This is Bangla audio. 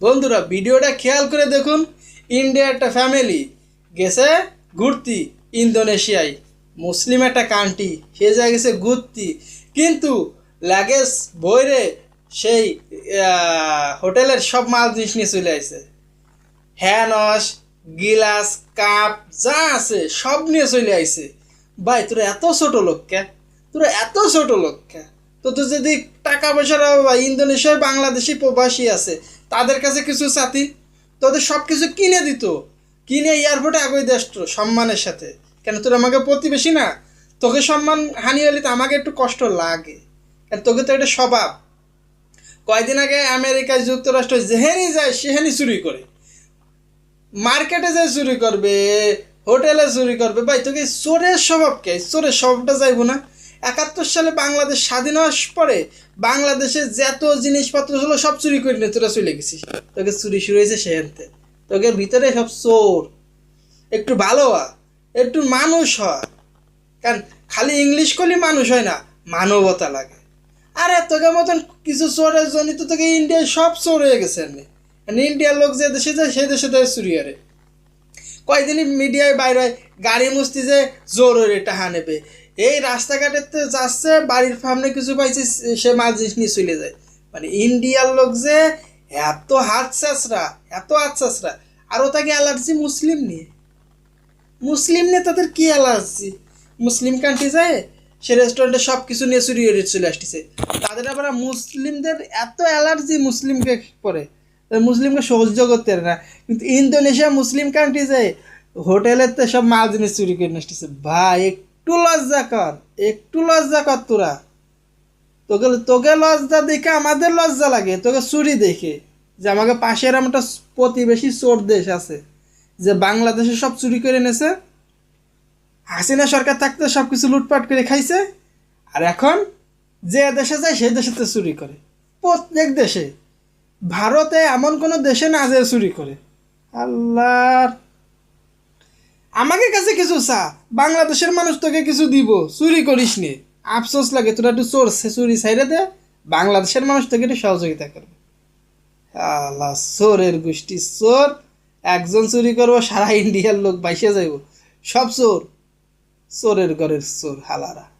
বন্ধুরা, ভিডিওটা খেয়াল করে দেখুন। ইন্ডিয়া একটা ফ্যামিলি গেছে ঘুরতি ইন্দোনেশিয়ায়। মুসলিম একটা কান্ট্রি সে জায়গায় গেছে ঘুরতি। কিন্তু লাগেজ বইরে সেই হোটেলের সব মাল জিনিস নিয়ে চলে আসে হ্যানস গিলাস, কাপ, যা আছে, সব নিয়ে চলে আইছে। ভাই, তোরা এত ছোট লোক কে? তোরা এত ছোট লোক কে? তো তো যদি টাকা পয়সার ইন্দোনেশিয়ায় বাংলাদেশি প্রবাসী আছে তাদের কাছে কিছু সাথী তোদের সব কিছু কিনে দিত। কিনে এয়ারপোর্টে আগে দেশ সম্মানের সাথে। কেন তোর আমাকে প্রতিবেশী না? তোকে সম্মান হানি হলে তো আমাকে একটু কষ্ট লাগে। কেন তোকে তো এটা স্বভাব। কয়দিন আগে আমেরিকায় যুক্তরাষ্ট্র যেহেনি যায়, সেহেনি চুরি করে। মার্কেটে যে চুরি করবে, হোটেলে চুরি করবে, ভাই তোকে চোরের স্বভাব কে? চোরের স্বভাবটা যাইব না। একাত্তর সালে বাংলাদেশ স্বাধীন হওয়ার পরে বাংলাদেশে যত জিনিসপত্র ছিল সব চুরি করে নিয়ে তোরা চলে গেছিস। তোকে চুরি শুরু হয়েছে সেখানতে তোকে ভিতরে সব চোর। একটু ভালো একটু মানুষ হ। কারণ খালি ইংলিশ করলে মানুষ হয় না, মানবতা লাগে। আরে তোকে মতন কিছু চোরের জন্য তো তোকে ইন্ডিয়ায় সব চোর হয়ে গেছে এমনি। মানে ইন্ডিয়ার লোক যে দেশে যায়, সেই দেশে তাই চুরি করে। কয়দিনই মিডিয়ায় বাইরে গাড়ি মুস্তি যে জোর হয়ে টাহা নেবে। এই রাস্তাঘাটে তো যাচ্ছে, বাড়ির সামনে কিছু পাইছে, সে মাল জিনিস নিয়ে চলে যায়। মানে ইন্ডিয়ার লোক যে এত হাত চাষরা এত হাত চাষরা আর ও তাকে অ্যালার্জি মুসলিম নিয়ে? মুসলিম নিয়ে তাদের কি অ্যালার্জি? মুসলিম কান্ট্রি যায় সে রেস্টুরেন্টে সব কিছু নিয়ে চুরি চলে আসতেছে। তাদের আবার মুসলিমদের এত অ্যালার্জি মুসলিমকে পরে। মুসলিমকে সহ্য করতে পারে না। কিন্তু ইন্দোনেশিয়া মুসলিম কান্ট্রি যায় হোটেলের তো সব মাল জিনিস চুরি করে নিয়ে আসতেছে। ভাই একটু লজ্জা কর, একটু লজ্জা কর তোরা। তোকে তোকে লজ্জা দেখে আমাদের লজ্জা লাগে, তোকে চুরি দেখে। যে আমাকে পাশের একটা প্রতিবেশী চোর দেশ আছে, যে বাংলাদেশে সব চুরি করে এনেছে। হাসিনা সরকার থাকতে সব কিছু লুটপাট করে খাইছে, আর এখন যে দেশে যায়, সেই দেশে তো চুরি করে। প্রত্যেক দেশে। ভারতে এমন কোনো দেশে না যে চুরি করে। আল্লাহর আমাকে কাছে কিছু চা। বাংলাদেশের মানুষ তোকে কিছু দিব। চুরি করিস নি। আফসোস লাগে, তোরা একটু চোর সে চুরি সাইডে দে। বাংলাদেশের মানুষ তোকে একটু সহযোগিতা করবে। আল্লাহ, চোরের গোষ্ঠী, চোর। একজন চুরি করব, সারা ইন্ডিয়ার লোক বাইসে যাইব। সব চোর। চোরের ঘরের চোর, হালারা।